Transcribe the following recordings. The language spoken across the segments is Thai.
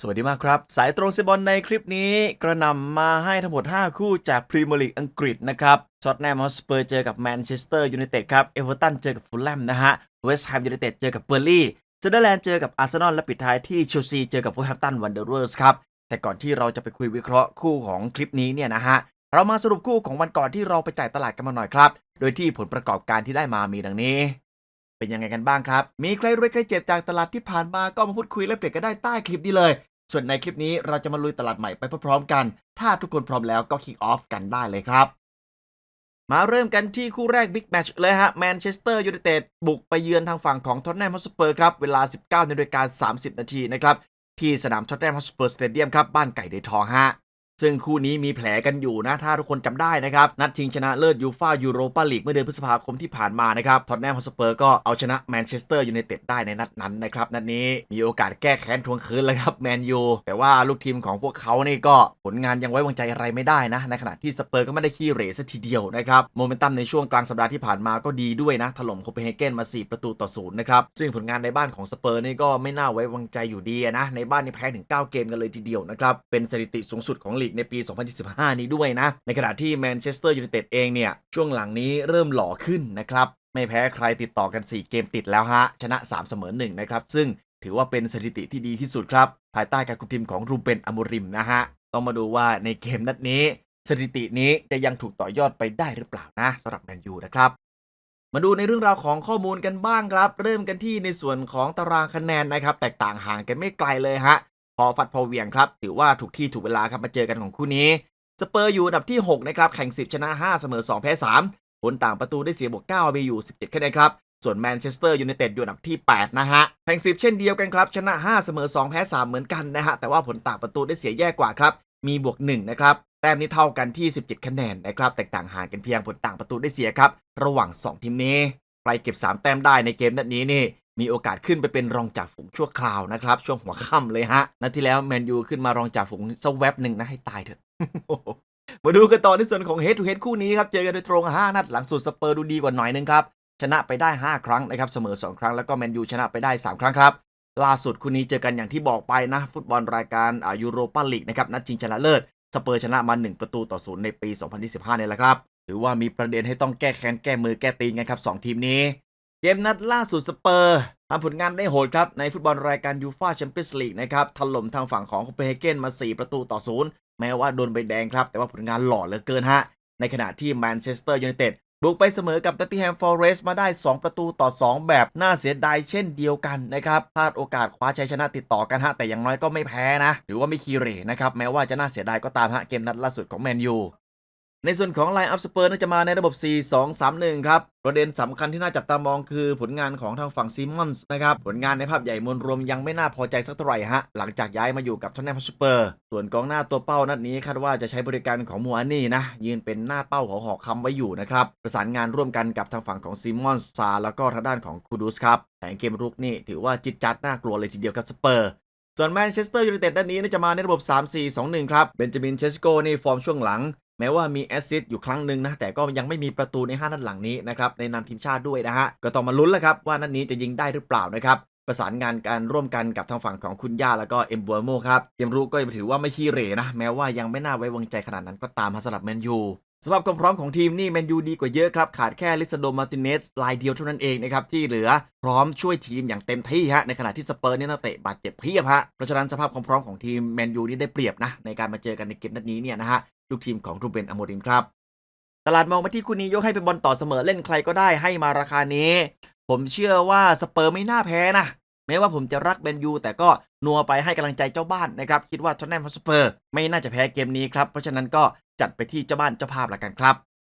สวัสดีมากครับ สายตรงเซบอลในคลิปนี้ กระนำมาให้ทั้งหมด 5 คู่จากพรีเมียร์ลีกอังกฤษนะครับช็อตแนมฮอสเปอร์เจอกับแมนเชสเตอร์ยูไนเต็ดครับ เอเวอร์ตันเจอกับฟูลแลมนะฮะ เวสต์แฮมยูไนเต็ดเจอกับเบอร์ลี่เซเดอร์แลนด์เจอกับอาร์เซนอลและปิดท้ายที่เชลซีเจอกับฟูลแฮมตันวันเดอร์เวอร์สครับ แต่ก่อนที่เราจะไปคุยวิเคราะห์คู่ของคลิปนี้เนี่ยนะฮะ เรามาสรุปคู่ของวันก่อนที่เราไปจ่ายตลาดกันมาหน่อยครับ โดยที่ผลประกอบการที่ได้มามีดังนี้ เป็นยังไงกันบ้างครับ มีใครรวยใครเจ็บจากตลาดที่ผ่านมาก็มาพูดคุยและเปลี่ยนกันได้ใต้คลิปนี้เลย ส่วนในคลิปนี้เราจะมาลุยตลาดใหม่ไปพร้อมๆกัน ถ้าทุกคนพร้อมแล้วก็คิกออฟกันได้เลยครับ มาเริ่มกันที่คู่แรกบิ๊กแมตช์เลยฮะแมนเชสเตอร์ยูไนเต็ดบุกไปเยือนทางฝั่งของท็อตแนมฮอสเปอร์ครับเวลา 19นาฬิกา30 นาทีนะครับที่สนามท็อตแนมฮอสเปอร์สเตเดียมครับบ้านไก่เดทองฮะ ซึ่งคู่นี้มีแผลกันอยู่นะ ถ้าทุกคนจำได้นะครับ นัดชิงชนะเลิศยูฟ่ายูโรปาลีกเมื่อเดือนพฤษภาคมที่ผ่านมานะครับท็อตแนมฮอสเปอร์ก็เอาชนะแมนเชสเตอร์ยูไนเต็ดได้ในนัดนั้นนะครับนัดนี้มีโอกาสแก้แค้นทวงคืนแล้วครับแมนยูแต่ว่าลูกทีมของพวกเขานี่ก็ผลงานยังไว้วางใจอะไรไม่ได้นะ ในขณะที่สเปอร์ก็ไม่ได้ขี้เหร่ซะทีเดียวนะครับโมเมนตัมในช่วงกลางสัปดาห์ที่ผ่านมาก็ดีด้วยนะถล่มโคเปนเฮเกนมา4ประตูต่อศูนย์นะครับซึ่งผลงานในบ้านของสเปอร์นี่ก็ไม่น่าไว้วางใจอยู่ดีนะในบ้านนี่แพ้ถึง 9 เกมกันเลยทีเดียวนะครับเป็นสถิติสูงสุดของลีกในปี 2025นี้ด้วยนะ ในขณะที่แมนเชสเตอร์ยูไนเต็ดเองเนี่ย ช่วงหลังนี้เริ่มหล่อขึ้นนะครับ ไม่แพ้ใครติดต่อกัน 4 เกมติดแล้วฮะ ชนะ 3 เสมอ 1 นะครับ ซึ่งถือว่าเป็นสถิติที่ดีที่สุดครับ ภายใต้การคุมทีมของรูเบนอโมริมนะฮะ ต้องมาดูว่าในเกมนัดนี้ สถิตินี้จะยังถูกต่อยอดไปได้หรือเปล่านะสำหรับแมนยูนะครับมาดูในเรื่องราวของข้อมูลกันบ้างครับ เริ่มกันที่ในส่วนของตารางคะแนนนะครับ แตกต่างห่างกันไม่ไกลเลยฮะ พอฟัดพอเวียงครับ ถือว่าถูกที่ถูกเวลาครับมาเจอกันของคู่นี้ สเปอร์อยู่อันดับที่ 6 นะครับ แข่ง 10 ชนะ 5 เสมอ 2 แพ้ 3 ผลต่างประตูได้เสียบวก9มีอยู่ 17คะแนนครับ ส่วนแมนเชสเตอร์ยูไนเต็ดอยู่อันดับที่ 8 นะฮะ แข่ง 10 เช่นเดียวกันครับ ชนะ 5 เสมอ 2 แพ้ 3 เหมือนกันนะฮะ แต่ว่าผลต่างประตูได้เสียแย่กว่าครับ มีบวก 1 นะครับ แต้มนี้เท่ากันที่ 17 คะแนนนะครับ แตกต่างห่างกันเพียงผลต่างประตูได้เสียครับ ระหว่าง 2 ทีมนี้ ใครเก็บ 3 แต้มได้ในเกมนัดนี้นี่ มีโอกาสขึ้นไปเป็นรองจ่าฝูงชั่วคราวนะครับ ช่วงหัวค่ำเลยฮะนัดที่แล้วแมนยูขึ้นมารองจ่าฝูงสักแวบหนึ่งนะให้ตายเถอะมาดูกันต่อในส่วนของ Head to Head คู่นี้ครับ เจอกันโดยตรง 5 นัดหลังสุดสเปอร์ดูดีกว่าหน่อยนึงครับ ชนะไปได้ 5 ครั้งนะครับ เสมอ 2 ครั้งแล้วก็แมนยูชนะไปได้ 3 ครั้งครับ ล่าสุดคู่นี้เจอกันอย่างที่บอกไปนะ ฟุตบอลรายการยูโรปาลีกนะครับ นัดชิงชนะเลิศ สเปอร์ชนะมา 1 ประตูต่อศูนย์ในปี 2025เนี่ยแหละครับ ถือว่ามีประเด็นให้ต้องแก้แค้นแก้มือแก้ตีนกันครับสองทีมนี้ เกมนัดล่าสุดสเปอร์ทำผลงานได้โหดครับ ในฟุตบอลรายการยูฟาแชมเปี้ยนส์ลีกนะครับถล่มทางฝั่งของโคเปนเฮเกนมา 4 ประตูต่อศูนย์แม้ว่าโดนใบแดงครับ แต่ว่าผลงานหล่อเหลือเกินฮะ ในขณะที่แมนเชสเตอร์ยูไนเต็ดบุกไปเสมอกับตัตติแฮมฟอร์เรสมาได้ 2 ประตูต่อ 2 แบบน่าเสียดายเช่นเดียวกันนะครับพลาดโอกาสคว้าชัยชนะติดต่อกันฮะแต่อย่างน้อยก็ไม่แพ้นะหรือว่าไม่คีเรนะครับแม้ว่าจะน่าเสียดายก็ตามฮะเกมนัดล่าสุดของแมนยู ในส่วนของไลน์อัพสเปอร์น่าจะมาในระบบ 4-2-3-1 ครับ ประเด็นสำคัญที่น่าจับตามองคือผลงานของทางฝั่งซิมอนส์นะครับ ผลงานในภาพใหญ่มวลรวมยังไม่น่าพอใจสักเท่าไหร่ฮะ หลังจากย้ายมาอยู่กับทอนแนมสเปอร์ ส่วนกองหน้าตัวเป้านัดนี้คาดว่าจะใช้บริการของมัวนี่นะ ยืนเป็นหน้าเป้าของหอกคำไว้อยู่นะครับ ประสานงานร่วมกันกับทางฝั่งของซิมอนส์ซาแล้วก็ทางด้านของคูดูสครับแผนเกมรุกนี่ถือว่าจิตจัดน่ากลัวเลยทีเดียวครับสเปอร์ส่วนแมนเชสเตอร์ยูไนเต็ดด้านนี้น่าจะมาในระบบ 3-4-2-1 ครับ เบนจามินเชสโกนี่ฟอร์มช่วงหลัง แม้ว่ามีแอสซิสต์อยู่ครั้งหนึ่งนะ แต่ก็ยังไม่มีประตูใน 5 นัดหลังนี้นะครับ ในนามทีมชาติด้วยนะฮะ ก็ต้องมาลุ้นแล้วครับว่านัดนี้จะยิงได้หรือเปล่านะครับ ประสานงานการร่วมกันกับทางฝั่งของคุณย่าแล้วก็เอ็มบัวโมครับเอ็มรู้ก็ยังถือว่าไม่ขี้เหร่นะ แม้ว่ายังไม่น่าไว้วางใจขนาดนั้นก็ตามสำหรับแมนยู สภาพความพร้อมของทีมนี่แมนยูดีกว่าเยอะครับ ขาดแค่ลิซาโดมาร์ติเนสลายเดียวเท่านั้นเองนะครับ ที่เหลือพร้อมช่วยทีมอย่างเต็มที่ฮะในขณะที่สเปอร์เนี่ยนักเตะบาดเจ็บเพียบฮะเพราะฉะนั้นสภาพความพร้อมของทีมแมนยูนี่ได้เปรียบนะ ในการมาเจอกันในเกมนัดนี้เนี่ยนะฮะลูกทีมของรูเบนอโมริมครับ ตลาดมองมาที่คู่นี้ยกให้เป็นบอลต่อเสมอเล่นใครก็ได้ให้มาราคานี้ ผมเชื่อว่าสเปอร์ไม่น่าแพ้นะ แม้ว่าผมจะรักแมนยูแต่ก็นัวไปให้กำลังใจเจ้าบ้านนะครับ คิดว่าชอนแนมฮอสเปอร์ไม่น่าจะแพ้เกมนี้ครับ เพราะฉะนั้นก็จัดไปที่เจ้าบ้านเจ้าภาพละกันครับ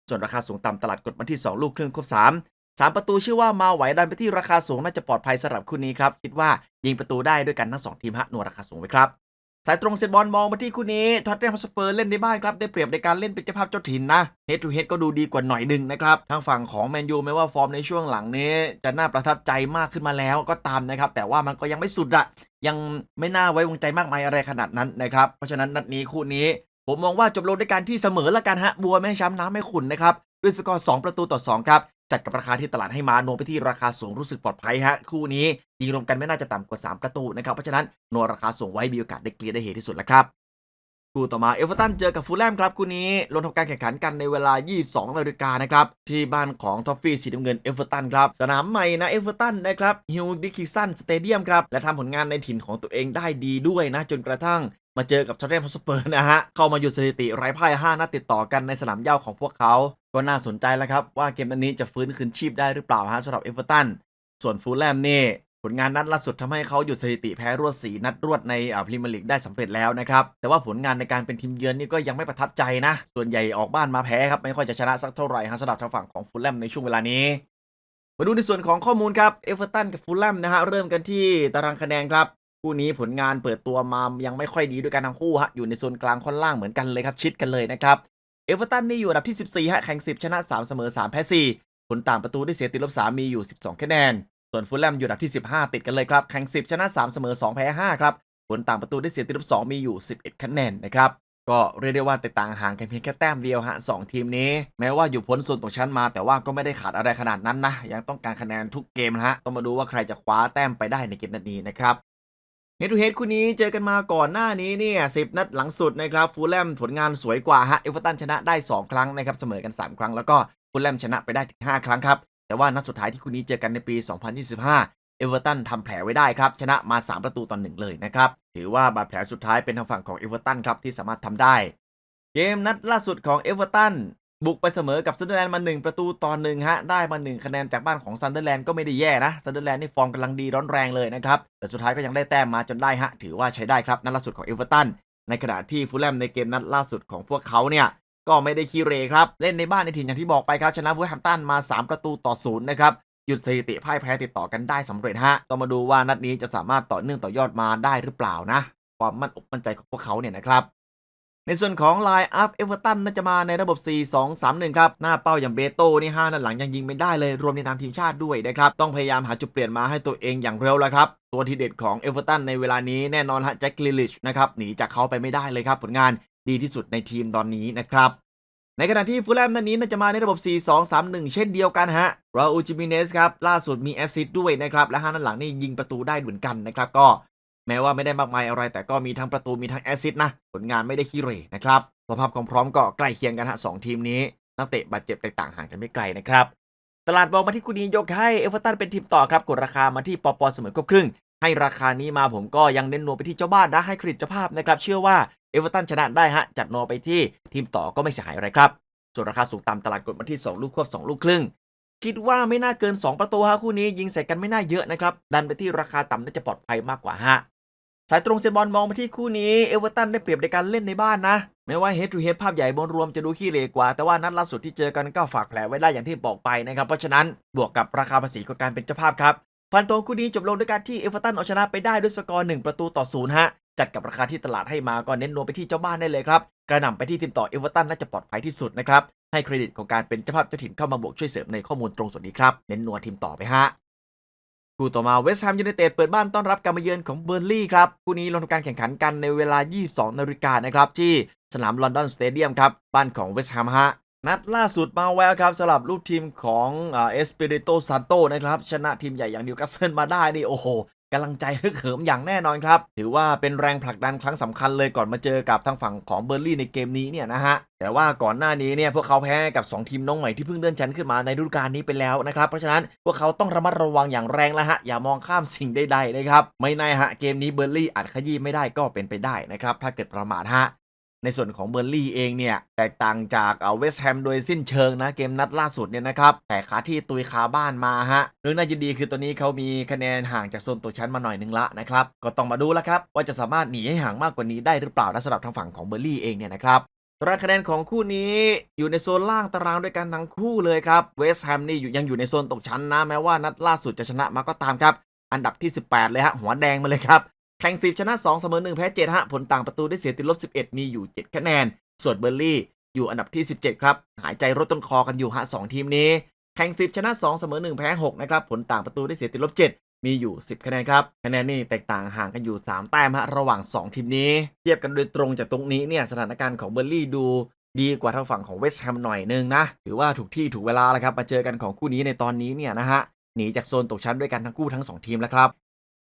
ส่วนราคาสูงต่ำตลาดกดมาที่ 2 ลูกครึ่งครบ3 3 ประตูเชื่อว่ามาไหวดันไปที่ราคาสูงน่าจะปลอดภัยสำหรับคู่นี้ครับ คิดว่ายิงประตูได้ด้วยกันทั้ง 2 ทีมฮะนัวราคาสูงไว้ครับ สายตรงเซตบอลมองมาที่คู่นี้ท็อตแนมฮอสเปอร์เล่นในบ้านครับได้เปรียบในการเล่นเป็นเจ้าภาพเจ้าถิ่นนะเฮดทูเฮดก็ดูดีกว่าหน่อยหนึ่งนะครับทางฝั่งของแมนยูไม่ว่าฟอร์มในช่วงหลังนี้ จะน่าประทับใจมากขึ้นมาแล้วก็ตามนะครับ แต่ว่ามันก็ยังไม่สุดอะยังไม่น่าไว้วางใจมากมายอะไรขนาดนั้นนะครับเพราะฉะนั้นนัดนี้คู่นี้ ผมมองว่าจบลงด้วยการที่เสมอละกันฮะบัวไม่ช้ำน้ำไม่ขุ่นนะครับด้วยสกอร์2ประตูต่อ2ครับ จัดกับราคาที่ตลาดให้มาโนไปที่ราคาสูงรู้สึกปลอดภัยฮะคู่นี้ยิงรวมกันไม่น่าจะต่ำกว่า 3 ประตูนะครับเพราะฉะนั้นโนราคาสูงไว้มีโอกาสได้เกลียร์ได้เหตุที่สุดแล้วครับ คู่ต่อมาเอเวอร์ตันเจอกับฟูลแลมครับคู่นี้ลงทำการแข่งขันกันในเวลา 22นาฬิกานะครับที่บ้านของทอฟฟี่สีน้ำเงินเอเวอร์ตันครับสนามใหม่นะเอเวอร์ตันนะครับฮิวดิคิสันสเตเดียมครับและทำผลงานในถิ่นของตัวเองได้ดีด้วยนะจนกระทั่งมาเจอกับชอตแนมฮอสเปอร์นะฮะ เข้ามาหยุดสถิติไร้พ่าย 5 นัดติดต่อกันในสนามเหย้าของพวกเขา ก็น่าสนใจแล้วครับ ว่าเกมนัดนี้จะฟื้นคืนชีพได้หรือเปล่าฮะสำหรับเอเวอร์ตัน ส่วนฟูลแลมนี่ ผลงานนัดล่าสุดทำให้เขาหยุดสถิติแพ้รวด4นัดรวดในพรีเมียร์ลีกได้สำเร็จแล้วนะครับ แต่ว่าผลงานในการเป็นทีมเยือนนี่ก็ยังไม่ประทับใจนะ ส่วนใหญ่ออกบ้านมาแพ้ครับ ไม่ค่อยจะชนะสักเท่าไหร่ฮะสำหรับทางฝั่งของฟูลแลมในช่วงเวลานี้ มาดูในส่วนของข้อมูลครับเอเวอร์ตันกับฟูลแลมนะฮะเริ่มกันที่ตารางคะแนนครับคู่นี้ผลงานเปิดตัวมายังไม่ค่อยดีด้วยกันทั้งคู่ฮะอยู่ในโซนกลางค่อนล่างเหมือนกันเลยครับชิดกันเลยนะครับเอเวอร์ตันนี่อยู่อันดับที่ 14ฮะแข่ง10 ชนะ 3 เสมอ 3 แพ้ 4 ผลต่างประตูได้เสียติดลบ 3 มีอยู่ 12 คะแนน ส่วนฟูลแลมอยู่อันดับที่ 15 ติดกันเลยครับ แข่ง 10 ชนะ 3 เสมอ 2 แพ้ 5 ครับผลต่างประตูได้เสียติดลบ2มีอยู่ 11 คะแนนนะครับ ก็เรียกได้ว่าแตกต่างห่างกันเพียงแค่แต้มเดียวฮะสองทีมนี้ แม้ว่าอยู่พ้นส่วนตกชั้นมา แต่ว่าก็ไม่ได้ขาดอะไรขนาดนั้นนะ ยังต้องการคะแนนทุกเกมนะฮะ ต้องมาดูว่าใครจะคว้าแต้มไปได้ในเกมนัดนี้นะครับเฮดทูเฮดคู่นี้เจอกันมาก่อนหน้านี้เนี่ยสินัดหลังสุดนะครับฟูลแลมผลงานสวยกว่าฮะเอเวอร์ตันชนะได้ 2 ครั้งนะครับเสมอกัน 3 ครั้งแล้วก็ฟูลแลมชนะไปได้ถึง5ครั้งครับ แต่ว่านัดสุดท้ายที่คู่นี้เจอกันในปี 2025 เอเวอร์ตันทำแผลไว้ได้ครับ ชนะมา 3 ประตูต่อหนึ่งเลยนะครับ ถือว่าบาดแผลสุดท้ายเป็นทางฝั่งของเอเวอร์ตันครับที่สามารถทำได้ เกมนัดล่าสุดของเอเวอร์ตันบุกไปเสมอกับซันเดอร์แลนด์มา 1 ประตูต่อหนึ่งฮะ ได้มา 1 คะแนนจากบ้านของซันเดอร์แลนด์ก็ไม่ได้แย่นะซันเดอร์แลนด์นี่ฟอร์มกำลังดีร้อนแรงเลยนะครับ แต่สุดท้ายก็ยังได้แต้มมาจนได้ฮะ ถือว่าใช้ได้ครับนัดล่าสุดของเอเวอร์ตัน ในขณะที่ฟูลแลมในเกมนัดล่าสุดของพวกเขาเนี่ย ก็ไม่ได้ขี้เรครับ เล่นในบ้านในถิ่นอย่างที่บอกไปครับ ชนะเวอร์แฮมตันมา 3 ประตูต่อศูนย์นะครับ หยุดสถิติพ่ายแพ้ติดต่อกันได้สำเร็จฮะ ต้องมาดูว่านัดนี้จะสามารถต่อเนื่องต่อยอดมาได้หรือเปล่านะ ความมั่นอกมั่นใจของพวกเขาเนี่ยนะครับ ในส่วนของไลน์อัพเอเวอร์ตันน่าจะมาในระบบ 4-2-3-1 ครับ หน้าเป้าอย่างเบโต้นี่5นัดหลังยังยิงไม่ได้เลย รวมในนามทีมชาติด้วยนะครับ ต้องพยายามหาจุดเปลี่ยนมาให้ตัวเองอย่างเร็วแล้วครับ ตัวทีเด็ดของเอเวอร์ตันในเวลานี้แน่นอนฮะแจ็คกลิลิชนะครับ หนีจากเขาไปไม่ได้เลยครับผลงาน ดีที่สุดในทีมตอนนี้นะครับ ในขณะที่ฟูลแลมนันนี้น่าจะมาในระบบ 4-2-3-1 เช่นเดียวกันฮะราอูจิมิเนสครับล่าสุดมีแอสซิสต์ด้วยนะครับ และห้านัดหลังนี่ยิงประตูได้เหมือนกันนะครับก็แม้ว่าไม่ได้มากมายอะไร แต่ก็มีทั้งประตูมีทั้งแอสซิสต์นะผลงานไม่ได้ขี้เหร่นะครับสภาพความพร้อมก็ใกล้เคียงกันฮะสองทีมนี้นักเตะบาดเจ็บแตกต่างห่างกันไม่ไกลนะครับตลาดมองมาที่คู่นี้ยกให้เอเวอร์ตันเป็นทีมต่อครับกดราคามาที่ปอปอเสมอครบครึ่ง ให้ราคานี้มาผมก็ยังเน้นโนไปที่เจ้าบ้านนะให้เครดิตเจ้าภาพนะครับ เชื่อว่า เอเวอร์ตันชนะได้ฮะจัดโนไปที่ทีมต่อก็ไม่เสียหายอะไรครับ ส่วนราคาสูงต่ำตลาดกดมาที่ 2 ลูกควบ 2 ลูกครึ่ง คิดว่าไม่น่าเกิน 2 ประตูฮะคู่นี้ยิงใส่กันไม่น่าเยอะนะครับ ดันไปที่ราคาต่ำน่าจะปลอดภัยมากกว่าฮะสายตรงเซนบอลมองมาที่คู่นี้เอเวอร์ตันได้เปรียบในการเล่นในบ้านนะแม้ว่าเฮดทูเฮดภาพใหญ่บนรวมจะดูขี้เหร่กว่า แต่ว่านัดล่าสุดที่เจอกันก็ฝากแผลไว้ได้อย่างที่บอกไปนะครับเพราะฉะนั้นบวกกับราคาภาษีของการเป็นเจ้าภาพครับฟันตรงคู่นี้จบลงด้วยการที่เอเวอร์ตันเอาชนะไปได้ด้วยสกอร์1ประตูต่อศูนย์ฮะ จัดกับราคาที่ตลาดให้มาก็เน้นโนไปที่เจ้าบ้านได้เลยครับ กระหน่ำไปที่ทีมต่อเอเวอร์ตันน่าจะปลอดภัยที่สุดนะครับ ให้เครดิตของการเป็นเจ้าภาพเจ้าถิ่นเข้ามาบวกช่วยเสริมในข้อมูลตรงส่วนนี้ครับ เน้นนัวทีมต่อไปฮะคู่ต่อมาเวสต์แฮมยูไนเต็ดเปิดบ้านต้อนรับการมาเยือนของเบอร์ลี่ครับ คู่นี้ลงทำการแข่งขันกันในเวลา 22 นาฬิกานะครับที่สนามลอนดอนสเตเดียมครับ บ้านของเวสต์แฮมฮะ นัดล่าสุดมาแววครับสำหรับลูกทีมของเอสเปริโตซานโตนะครับ ชนะทีมใหญ่อย่างนิวคาสเซิลมาได้นี่โอ้โห กำลังใจฮึกเหิมอย่างแน่นอนครับ ถือว่าเป็นแรงผลักดันครั้งสำคัญเลยก่อนมาเจอกับทางฝั่งของเบอร์ลี่ในเกมนี้เนี่ยนะฮะแต่ว่าก่อนหน้านี้เนี่ยพวกเขาแพ้กับ 2 ทีมน้องใหม่ที่เพิ่งเลื่อนชั้นขึ้นมาในฤดูกาลนี้ไปแล้วนะครับ เพราะฉะนั้นพวกเขาต้องระมัดระวังอย่างแรงแล้วฮะ อย่ามองข้ามสิ่งใดๆนะครับ ไม่แน่ฮะ เกมนี้เบอร์ลี่อาจขยี้ไม่ได้ก็เป็นไปได้นะครับ ถ้าเกิดประมาทฮะ ในส่วนของเบอร์ลี่เองเนี่ยแตกต่างจากเวสต์แฮมโดยสิ้นเชิงนะเกมนัดล่าสุดเนี่ยนะครับแต่ขาที่ตุยคาบ้านมาฮะเรื่องน่ายินดีคือตัวนี้เขามีคะแนนห่างจากโซนตกชั้นมาหน่อยหนึงละนะครับก็ต้องมาดูแล้วครับว่าจะสามารถหนีให้ห่างมากกว่านี้ได้หรือเปล่านะสำหรับทางฝั่งของเบอร์ลี่เองเนี่ยนะครับตารางคะแนนของคู่นี้อยู่ในโซนล่างตารางด้วยกันทั้งคู่เลยครับเวสต์แฮมนี่ยังอยู่ในโซนตกชั้นนะแม้ว่านัดล่าสุดจะชนะมาก็ตามครับอันดับที่ 18 เลยฮะหัวแดงมาเลยครับ ข่ง 10 ชนะ 2 เสมอ1แพ้7ฮะผลต่างประตูได้เสียติดลบ 11 มีอยู่ 7 คะแนน ส่วนเบอร์ลี่อยู่อันดับที่ 17 ครับ หายใจรถต้นคอกันอยู่ฮะ2ทีมนี้ แข่ง 10 ชนะ 2 เสมอ1แพ้6นะครับผลต่างประตูได้เสียติดลบ 7 มีอยู่ 10 คะแนนครับ คะแนนนี่แตกต่างห่างกันอยู่ 3 แต้มฮะระหว่าง 2 ทีมนี้ เทียบกันโดยตรงจากตรงนี้เนี่ยสถานการณ์ของเบอร์ลี่ดูดีกว่าทางฝั่งของเวสต์แฮมหน่อยนึงนะถือว่าถูกที่ถูกเวลาแล้วครับมาเจอกันของคู่นี้ในตอนนี้เนี่ยนะฮะหนีจากโซนตกชั้นด้วยกันทั้งคู่ทั้ง 2 ทีมแล้วครับ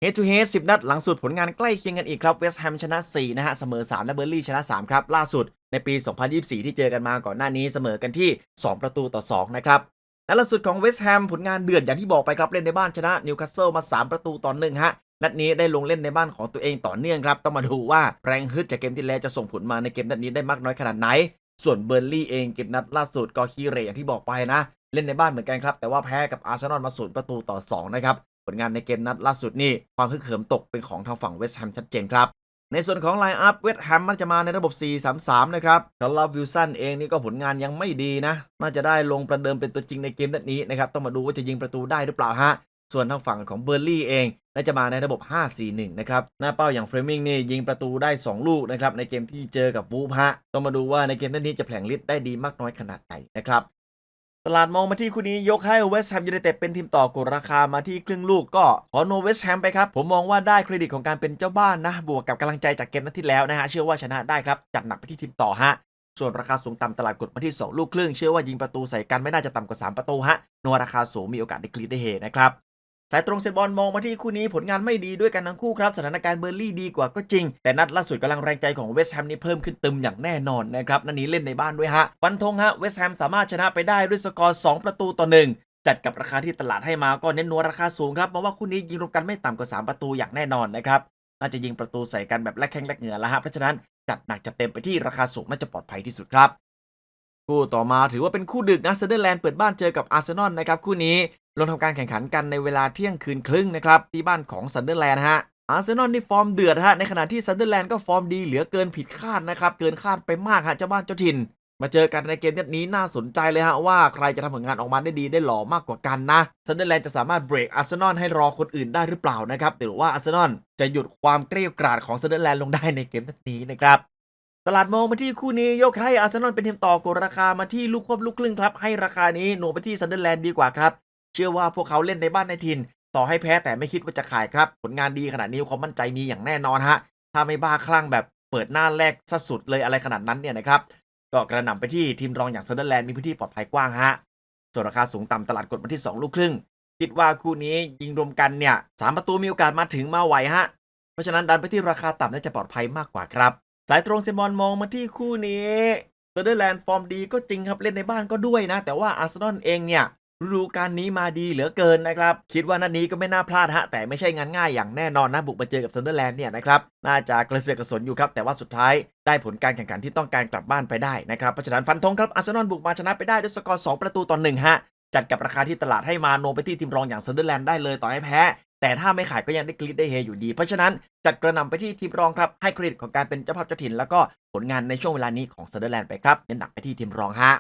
Head to Head 10 นัดหลังสุดผลงานใกล้เคียงกันอีกครับเวสต์แฮมชนะ 4 นะฮะ เสมอ 3 และเบอร์ลี่ชนะ 3 ครับ ล่าสุดในปี 2024 ที่เจอกันมาก่อนหน้านี้เสมอกันที่ 2 ประตูต่อ 2 นะครับและล่าสุดของเวสต์แฮมผลงานเดือดอย่างที่บอกไปครับ เล่นในบ้านชนะนิวคาสเซิลมา 3 ประตูต่อหนึ่งฮะ นัดนี้ได้ลงเล่นในบ้านของตัวเองต่อเนื่องครับ ต้องมาดูว่าแรงฮึดจากเกมที่แล้วจะส่งผลมาในเกมนัดนี้ได้มากน้อยขนาดไหน ส่วนเบอร์ลี่เองเกมนัดล่าสุดก็คีเรอย่างที่บอกไปนะ เล่นในบ้านเหมือนกันครับแต่ว่าแพ้กับอาร์เซนอลมาศูนย์ประตูต่อ2นะครับ ผลงานในเกมนัดล่าสุดนี่ความฮึกเหิมตกเป็นของทางฝั่งเวสต์แฮมชัดเจนครับ ในส่วนของไลน์อัพเวสต์แฮมมันจะมาในระบบ 4-3-3 นะครับคาร์ลวิลสันเองนี่ก็ผลงานยังไม่ดีนะ น่าจะได้ลงประเดิมเป็นตัวจริงในเกมนัดนี้นะครับ ต้องมาดูว่าจะยิงประตูได้หรือเปล่าฮะ ส่วนทางฝั่งของเบอร์ลี่เองน่าจะมาในระบบ 5-4-1 นะครับ หน้าเป้าอย่างเฟรมิงนี่ยิงประตูได้ 2 ลูกนะครับในเกมที่เจอกับวูฟฮะ ต้องมาดูว่าในเกมนัดนี้จะแผลงฤทธิ์ได้ดีมากน้อยขนาดไหนนะครับ ตลาดมองมาที่คู่นี้ยกให้เวสต์แฮมยูไนเต็ดเป็นทีมต่อกดราคามาที่ครึ่งลูกก็ขอโนเวสต์แฮมไปครับ ผมมองว่าได้เครดิตของการเป็นเจ้าบ้านนะ บวกกับกำลังใจจากเกมนัดที่แล้วนะฮะ เชื่อว่าชนะได้ครับ จัดหนักไปที่ทีมต่อฮะ ส่วนราคาสูงต่ำตลาดกดมาที่ 2 ลูกครึ่ง เชื่อว่ายิงประตูใส่กันไม่น่าจะต่ำกว่า 3 ประตูฮะนัวราคาสูงมีโอกาสได้กรีดได้เฮนะครับ สายตรงเซนบอลมองมาที่คู่นี้ผลงานไม่ดีด้วยกันทั้งคู่ครับ สถานการณ์เบอร์ลี่ดีกว่าก็จริง แต่นัดล่าสุดกำลังแรงใจของเวสต์แฮมนี่เพิ่มขึ้นตึมอย่างแน่นอนนะครับนัดนี้เล่นในบ้านด้วยฮะฟันธงฮะเวสต์แฮมสามารถชนะไปได้ด้วยสกอร์2ประตูต่อหนึ่งจัดกับราคาที่ตลาดให้มาก็เน้นนัวราคาสูงครับเพราะว่าคู่นี้ยิงรวมกันไม่ต่ำกว่า 3 ประตูอย่างแน่นอนนะครับน่าจะยิงประตูใส่กันแบบแลกแข้งแลกเหงื่อแล้วฮะเพราะฉะนั้นจัดหนักจัดเต็มไปที่ราคาสูงน่าจะปลอดภัยที่สุดครับคู่ต่อมาถือว่าเป็นคู่ดึกนะเซเดอร์แลนด์เปิดบ้านเจอกับอาร์เซนอลนะครับคู่นี้ ลงทำการแข่งขันกันในเวลาเที่ยงคืนครึ่งนะครับที่บ้านของซันเดอร์แลนด์ฮะอาร์เซนอลนี่ฟอร์มเดือดฮะในขณะที่ซันเดอร์แลนด์ก็ฟอร์มดีเหลือเกินผิดคาดนะครับเกินคาดไปมากฮะเจ้าบ้านเจ้าถิ่น มาเจอกันในเกมนี้น่าสนใจเลยฮะว่าใครจะทำผลงานออกมาได้ดีได้หล่อมากกว่ากันนะซันเดอร์แลนด์จะสามารถเบรกอาร์เซนอลให้รอคนอื่นได้หรือเปล่านะครับหรือว่าอาร์เซนอลจะหยุดความเกรี้ยวกราดของซันเดอร์แลนด์ลงได้ในเกมนี้นะครับตลาดมองมาที่คู่นี้ยกให้อาร์เซนอลเป็นทีมต่อกดราคามาที่ลูกควบลูกครึ่งครับให้ราคานี้หน่วงไปที่ซันเดอร์แลนด์ดีกว่าครับ ชื่อว่าพวกเขาเล่นในบ้านในถิ่น ต่อให้แพ้แต่ไม่คิดว่าจะขายครับ ผลงานดีขนาดนี้ความมั่นใจมีอย่างแน่นอนฮะ ถ้าไม่บ้าคลั่งแบบเปิดหน้าแรกซะสุดเลยอะไรขนาดนั้นเนี่ยนะครับ ก็กระหน่ำไปที่ทีมรองอย่างซันเดอร์แลนด์มีพื้นที่ปลอดภัยกว้างฮะส่วนราคาสูงต่ำตลาดกดมาที่ 2 ลูกครึ่ง คิดว่าคู่นี้ยิงรวมกันเนี่ยสามประตูมีโอกาสมาถึงมาไหวฮะ เพราะฉะนั้นดันไปที่ราคาต่ำน่าจะปลอดภัยมากกว่าครับ สายตรงเซมอนมองมาที่คู่นี้เซเดอร์แลนด์ฟอร์มดีก็จริงครับเล่นในบ้านก็ด้วยนะ แต่ว่าอาร์เซนอลเองเนี่ย ฤดูกาลนี้มาดีเหลือเกินนะครับ คิดว่านัดนี้ก็ไม่น่าพลาดฮะ แต่ไม่ใช่งานง่ายอย่างแน่นอนนะ บุกมาเจอกับเซนเดอร์แลนด์เนี่ยนะครับ น่าจะกระเสือกกระสนอยู่ครับ แต่ว่าสุดท้ายได้ผลการแข่งขันที่ต้องการกลับบ้านไปได้นะครับ เพราะฉะนั้นฟันธงครับ อาร์เซนอลบุกมาชนะไปได้ด้วยสกอร์ 2 ประตูต่อหนึ่งฮะ จัดกับราคาที่ตลาดให้มาโนไปที่ทีมรองอย่างเซนเดอร์แลนด์ได้เลยต่อให้แพ้ แต่ถ้าไม่ขายก็ยังได้กรีดได้เฮอยู่ดี เพราะฉะนั้นจัดกระนำไปที่ทีมรองครับ ให้เครดิตของการเป็นเจ้าภาพเจ้าถิ่นแล้วก็ผลงานในช่วงเวลานี้ของเซนเดอร์แลนด์ไปครับเน้นหนักไปที่ทีมรองฮะ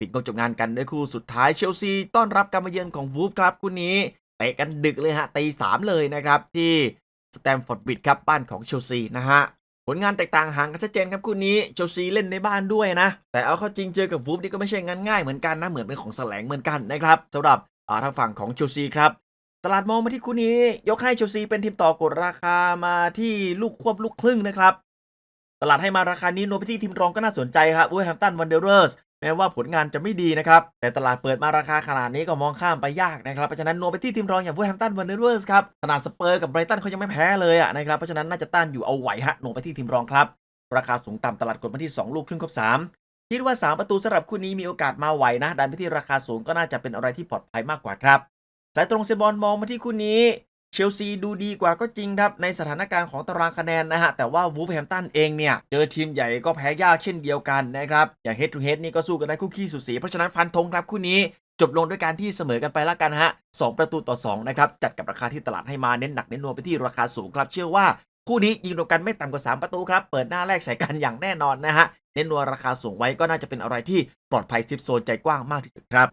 ปิดงบจบงานกันด้วยคู่สุดท้ายเชลซีต้อนรับการมาเยือนของวูฟครับคู่นี้เตะกันดึกเลยฮะตีสามเลยนะครับที่สแตมฟอร์ดบิดครับบ้านของเชลซีนะฮะผลงานแตกต่างห่างกันชัดเจนครับคู่นี้เชลซีเล่นในบ้านด้วยนะ แต่เอาเข้าจริงเจอกับวูฟนี่ก็ไม่ใช่งานง่ายเหมือนกันนะเหมือนเป็นของแสลงเหมือนกันนะครับสำหรับทางฝั่งของเชลซีครับตลาดมองมาที่คู่นี้ ยกให้เชลซีเป็นทีมต่อกดราคามาที่ลูกควบลูกครึ่งนะครับ ตลาดให้มาราคานี้โนไปที่ทีมรองก็น่าสนใจครับวูแฮมตันวันเดอร์เรส แม้ว่าผลงานจะไม่ดีนะครับ แต่ตลาดเปิดมาราคาขนาดนี้ก็มองข้ามไปยากนะครับ เพราะฉะนั้นโนไปที่ทีมรองอย่างวูแฮมตันวันเดอร์เวิร์สครับขนาดสเปอร์กับไบรตันเขายังไม่แพ้เลยอะนะครับ เพราะฉะนั้นน่าจะต้านอยู่เอาไหวฮะโนไปที่ทีมรองครับ ราคาสูงต่ำตลาดกดมาที่ 2 ลูกครึ่งครบ3คิดว่า 3 ประตูสำหรับคู่นี้มีโอกาสมาไหวนะ ดันไปที่ราคาสูงก็น่าจะเป็นอะไรที่ปลอดภัยมากกว่าครับ สายตรงเซบอลมองมาที่คู่นี้ เชลซีดูดีกว่าก็จริงครับ ในสถานการณ์ของตารางคะแนนนะฮะ แต่ว่าวูฟแฮมตันเองเนี่ย เจอทีมใหญ่ก็แพ้ยากเช่นเดียวกันนะครับ อย่างเฮดทูเฮดนี่ก็สู้กันได้คู่ขี้สุดสี เพราะฉะนั้นฟันธงครับคู่นี้จบลงด้วยการที่เสมอกันไปละกันฮะ2ประตูต่อ2นะครับจัดกับราคาที่ตลาดให้มาเน้นหนักเน้นนัวไปที่ราคาสูงครับเชื่อว่าคู่นี้ยิงรวมกันไม่ต่ำกว่า 3 ประตูครับเปิดหน้าแรกใส่กันอย่างแน่นอนนะฮะเน้นนัวราคาสูงไว้ก็น่าจะเป็นอะไรที่ปลอดภัยซิปโซนใจกว้างมากที่สุดครับ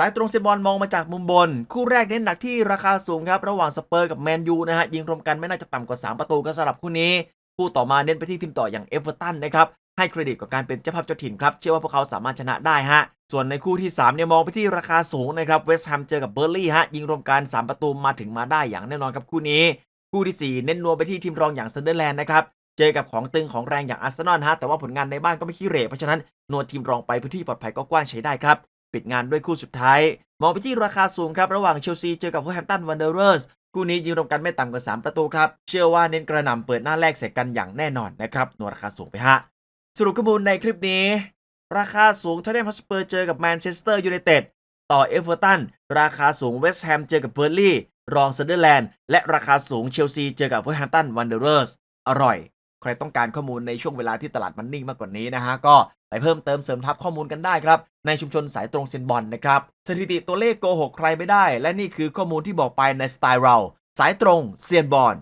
สายตรงเซบอลมองมาจากมุมบน คู่แรกเน้นหนักที่ราคาสูงครับ ระหว่างสเปอร์กับแมนยูนะฮะ ยิงรวมกันไม่น่าจะต่ำกว่า 3 ประตูก็สำหรับคู่นี้ คู่ต่อมาเน้นไปที่ทีมต่ออย่างเอเวอร์ตันนะครับ ให้เครดิตกับการเป็นเจ้าภาพเจ้าถิ่นครับ เชื่อว่าพวกเขาสามารถชนะได้ฮะ ส่วนในคู่ที่3เนี่ยมองไปที่ราคาสูงนะครับ เวสต์แฮมเจอกับเบอร์ลี่ฮะ ยิงรวมกัน 3 ประตูมาถึงมาได้อย่างแน่นอนครับคู่นี้ คู่ที่4เน้นนัวไปที่ทีมรองอย่างเซนเดอร์แลนด์นะครับ เจอกับของตึงของแรงอย่างอาร์เซนอลฮะ แต่ว่าผลงานในบ้านก็ไม่ขี้เหร่เพราะฉะนั้นนวลทีมรองไปพื้นที่ปลอดภัยก็กว้างใช้ได้ครับ ปิดงานด้วยคู่สุดท้าย มองไปที่ราคาสูงครับระหว่างเชลซีเจอกับวูแฮมตันวันเดอร์เรสคู่นี้ยิงรวมกันไม่ต่ำกว่า 3 ประตูครับ เชื่อว่าเน้นกระหน่ำเปิดหน้าแรกใส่กันอย่างแน่นอนนะครับนวลราคาสูงไปฮะสรุปข้อมูลในคลิปนี้ ราคาสูงท o ตเทนฮอสเปอร์เจอกับแมนเชสเตอร์ยูไนเต็ดต่อเอเวอร์ตันราคาสูงเวสต์แฮมเจอกับเบอร์ลี่รองซันเดอร์แลนด์และราคาสูงเชลซีเจอกับเวูแฮมตันวันเดอร์เรสอร่อย ใครต้องการข้อมูลในช่วงเวลาที่ตลาดมันนิ่งมากกว่านี้นะฮะก็ ไปเพิ่มเติมเสริมทับข้อมูลกันได้ครับ ในชุมชนสายตรงเซยนบอลนะครับสถิติตัวเลขโกหกใครไม่ได้ และนี่คือข้อมูลที่บอกไปในสไตล์เรา สายตรงเซียนบอล